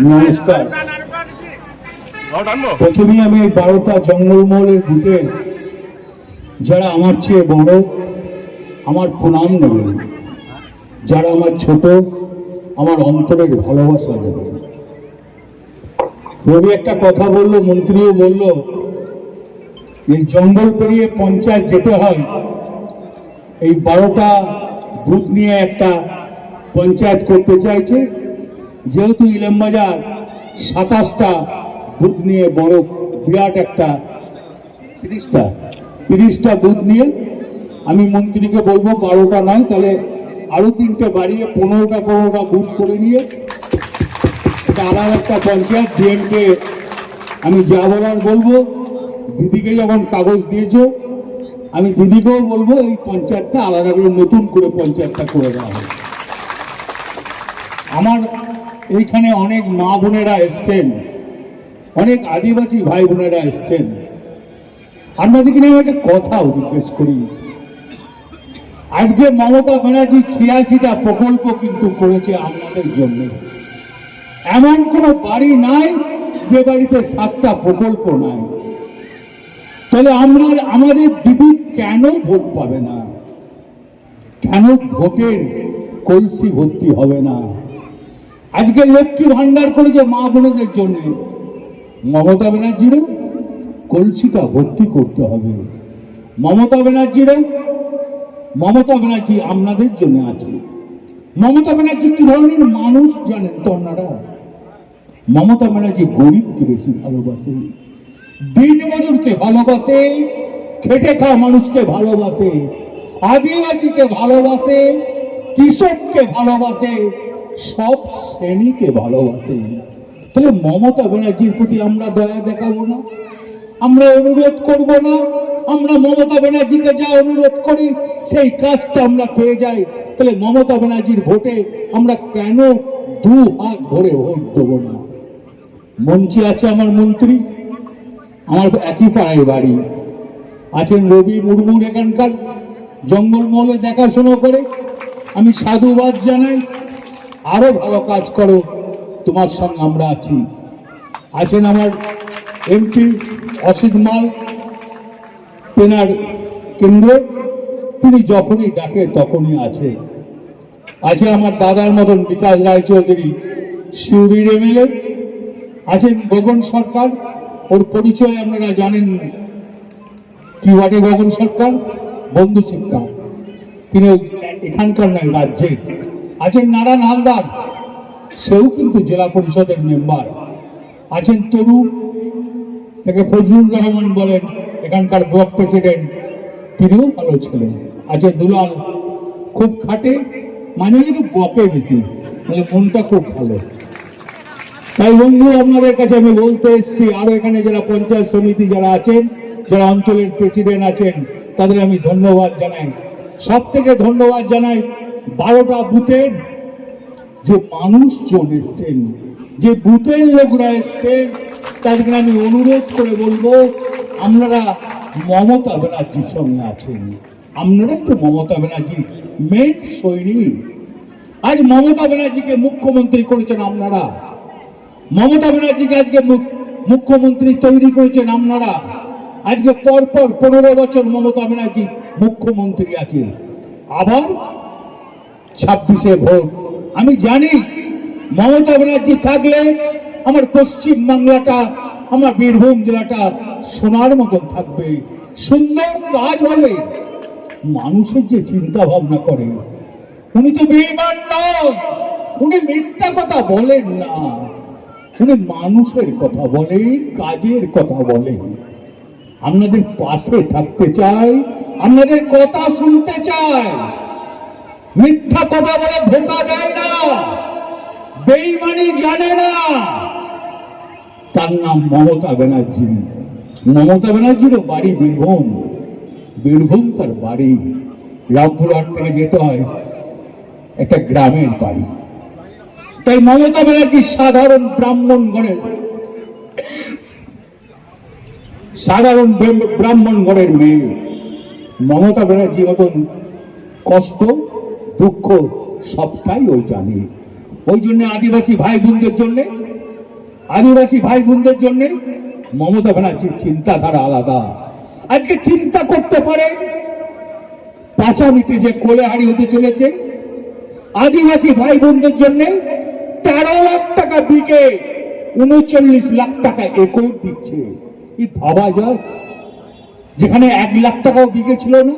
নমস্কার। প্রথমেই আমি এই বারোটা জঙ্গলমহলের বুথে যারা আমার চেয়ে বড় আমার প্রণাম নেবেন। যারা আমার ছোট আমার অন্তরের ভালোবাসা নেবেন। রবি একটা কথা বলল মন্ত্রীও বলল এই জঙ্গল পেরিয়ে পঞ্চায়েত যেতে হয় এই বারোটা বুথ নিয়ে একটা পঞ্চায়েত করতে চাইছে। যেহেতু ইলামবাজার সাতাশটা বুথ নিয়ে বড় বিরাট একটা তিরিশটা তিরিশটা বুথ নিয়ে আমি মন্ত্রীকে বলব বারোটা নয়, তাহলে আরও তিনটে বাড়িয়ে পনেরোটা পনেরোটা বুথ করে নিয়ে এটা আলাদা একটা পঞ্চায়েত, ডিএমকে আমি যা বলার বলব। দিদিকে যখন কাগজ দিয়েছ, আমি দিদিকেও বলব এই পঞ্চায়েতটা আলাদা করে নতুন করে পঞ্চায়েতটা করে দেওয়া হবে আমার এইখানে অনেক মা বোনেরা এসছেন। অনেক আদিবাসী ভাই বোনেরা এসছেন। আপনাদেরকে নিয়ে একটা কথাও জিজ্ঞেস করি। আজকে মমতা ব্যানার্জি ছিয়াশিটা প্রকল্প কিন্তু করেছে আপনাদের জন্য। এমন কোনো বাড়ি নাই যে বাড়িতে সাতটা প্রকল্প নাই। তাহলে আমরা আমাদের দিদি কেন ভোট পাবে না? কেন ভোটের কলসি ভর্তি হবে না? আজকে লক্ষ্মী ভান্ডার করেছে মা বোনদের জন্য। মমতা ব্যানার্জিরও কলসিটা ভর্তি করতে হবে। মমতা ব্যানার্জিরও, মমতা ব্যানার্জি আপনাদের জন্য আছে। মমতা ব্যানার্জি কি ধরনের মানুষ জানেন তো আপনারা? মমতা ব্যানার্জি গরিবকে বেশি ভালোবাসে দিন মজুরকে ভালোবাসে, খেটে খাওয়া মানুষকে ভালোবাসে, আদিবাসীকে ভালোবাসে, কৃষককে ভালোবাসে সব শ্রেণীকে ভালোবাসে। তাহলে মমতা ব্যানার্জির প্রতি আমরা দয়া দেখাবো না। আমরা অনুরোধ করব না। আমরা মমতা ব্যানার্জিকে যা অনুরোধ করি, সেই কাজটা আমরা পেয়ে যাই। তাহলে মমতা ব্যানার্জির ভোটে আমরা কেন দু হাত ধরে ভোট দেবো না? মঞ্চে আছে আমার মন্ত্রী, আমার একই পাড়ায় বাড়ি। আছেন রবি মুর্মুর এখানকার জঙ্গলমহলে দেখাশোনা করে। আমি সাধুবাদ জানাই। আরও ভালো কাজ করো, তোমার সঙ্গে আমরা আছি। আছেন আমার এমপি অসিত মাল, তেনার কেন্দ্র। তিনি যখনই ডাকে তখনই আছে। আছে আমার দাদার মতন বিকাশ রায়চৌধুরী শিউরির এমএলএ আছেন গগন সরকার, ওর পরিচয় আপনারা জানেন কি ওয়ার্ডে গগন সরকার? বন্ধু শিক্ষা তিনি এখানকার নয়, রাজ্যের। আছেন নারায়ণ হালদার, সেও কিন্তু জেলা পরিষদের মেম্বার। আছেন তরু তাকে ফজলুর রহমান বলেন, এখানকার ব্লক প্রেসিডেন্ট, তিনিও ভালো ছিলেন। আছে দুলাল, খুব খাটে মানে একটু বকে বেশি মানে মনটা খুব ভালো। তাই বন্ধু, আপনাদের কাছে আমি বলতে এসেছি, আরও এখানে যারা পঞ্চায়েত সমিতি যারা আছেন, যারা অঞ্চলের প্রেসিডেন্ট আছেন, তাদের আমি ধন্যবাদ জানাই। সব থেকে ধন্যবাদ জানাই বারোটা বুথের যে মানুষজন এসছেন, যে বুথের লোকরা এসছেন, তাদেরকে আমি অনুরোধ করে বলব, আপনারা মমতা ব্যানার্জির সঙ্গে আছেন। আপনারা তো মমতা ব্যানার্জির মেন সৈনিক। আজ মমতা ব্যানার্জিকে মুখ্যমন্ত্রী করেছেন আপনারা। মমতা ব্যানার্জিকে আজকে মুখ- মুখ্যমন্ত্রী তৈরি করেছেন আপনারা। আজকে পরপর পনেরো বছর মমতা ব্যানার্জি মুখ্যমন্ত্রী আছে আবার ছাব্বিশে ভোট। আমি জানি মমতা ব্যানার্জি থাকলে আমার পশ্চিম বাংলাটা, আমার বীরভূম জেলাটা সোনার মতন থাকবে। সুন্দর কাজ হবে মানুষের যে চিন্তা ভাবনা করে, উনি তো বেইমান নন, উনি মিথ্যা কথা বলেন না। উনি মানুষের কথা বলে, কাজের কথা বলে। আপনাদের পাশে থাকতে চাই, আপনাদের কথা শুনতে চাই। মিথ্যা কথা বলে ধোকা দেয় না। বেইমানি জানে না। তার নাম মমতা ব্যানার্জি। মমতা ব্যানার্জিরও বাড়ি বীরভূম। বীরভূম তার বাড়ি। রামপুরহাট থেকে যেতে হয়। একটা গ্রামের বাড়ি। তাই মমতা ব্যানার্জি সাধারণ ব্রাহ্মণ ঘরের সাধারণ ব্রাহ্ম- ব্রাহ্মণ ঘরের মেয়ে। মমতা ব্যানার্জি মতন কষ্ট দুঃখ সবটাই ওই জানে। ওই জন্য আদিবাসী ভাই বোনদের জন্য, আদিবাসী ভাই বোনদের জন্য মমতা ব্যানার্জির চিন্তাধারা আলাদা। আজকে চিন্তা করতে পারে, পাঁচামিতে যে কোলেহারি হতে চলেছে, আদিবাসী ভাই বোনদের জন্য তেরো লাখ টাকা বিকে, উনচল্লিশ লাখ টাকা একর দিচ্ছে। কি ভাবা যায়, যেখানে এক লাখ টাকাও বিঘে ছিল না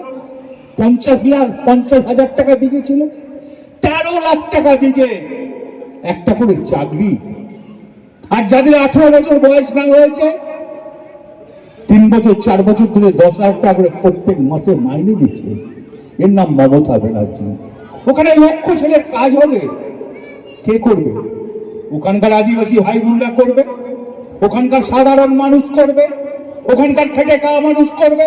পঞ্চাশ লাখ পঞ্চাশ হাজার টাকা বিঘে ছিল। তেরো লাখ টাকা বিঘে একটা করে চাকরি। আর যাদের আঠারো বছর বয়স না হয়েছে, তিন বছর, চার বছর ধরে দশ হাজার টাকা করে প্রত্যেক মাসে মাইনে দিচ্ছে। এর নাম মমতা ব্যানার্জি। ওখানে লক্ষ ছেলের কাজ হবে। কে করবে? ওখানকার আদিবাসী ভাই বোনরা করবে। ওখানকার সাধারণ মানুষ করবে। ওখানকার খেটে খাওয়া মানুষ করবে।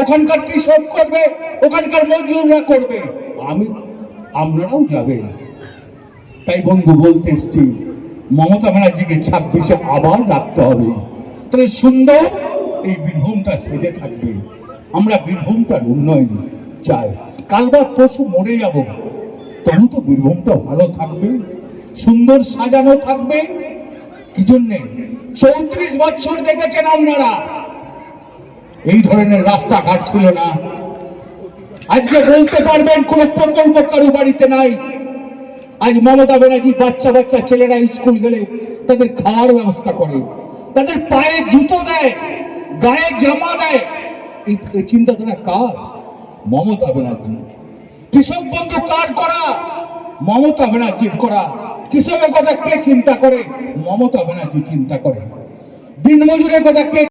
ওখানকার কৃষক করবে? ওখানকার মজুররা করবে? আমি আপনারাও যাবেন তাই বন্ধু, বলতে এসছি, মমতা ব্যানার্জিকে ছাব্বিশে আবার রাখতে হবে। তাহলে সুন্দর এই বীরভূমটা সেজে থাকবে। আমরা বীরভূমটার উন্নয়ন চাই। কালবার পশু মরে যাব। তবু তো বীরভূমটা ভালো থাকবে। সুন্দর সাজানো থাকবে। কি জন্যে? চৌত্রিশ বছর দেখেছেন আপনারা। এই ধরনের রাস্তাঘাট ছিল না। আজকে বলতে পারবেন, কোন প্রকল্প কারও বাড়িতে নাই। আজ মমতা ব্যানার্জি বাচ্চা বাচ্চা ছেলেরা স্কুল গেলে তাদের খাওয়ার ব্যবস্থা করে। তাদের পায়ে জুতো দেয়, গায়ে জামা দেয়। এই চিন্তাধারা কার? মমতা ব্যানার্জি। কৃষক বন্ধু কার করা? মমতা ব্যানার্জির করা। কৃষকের কথা কে চিন্তা করে? মমতা ব্যানার্জি চিন্তা করে। দিন মজুরের কথা কে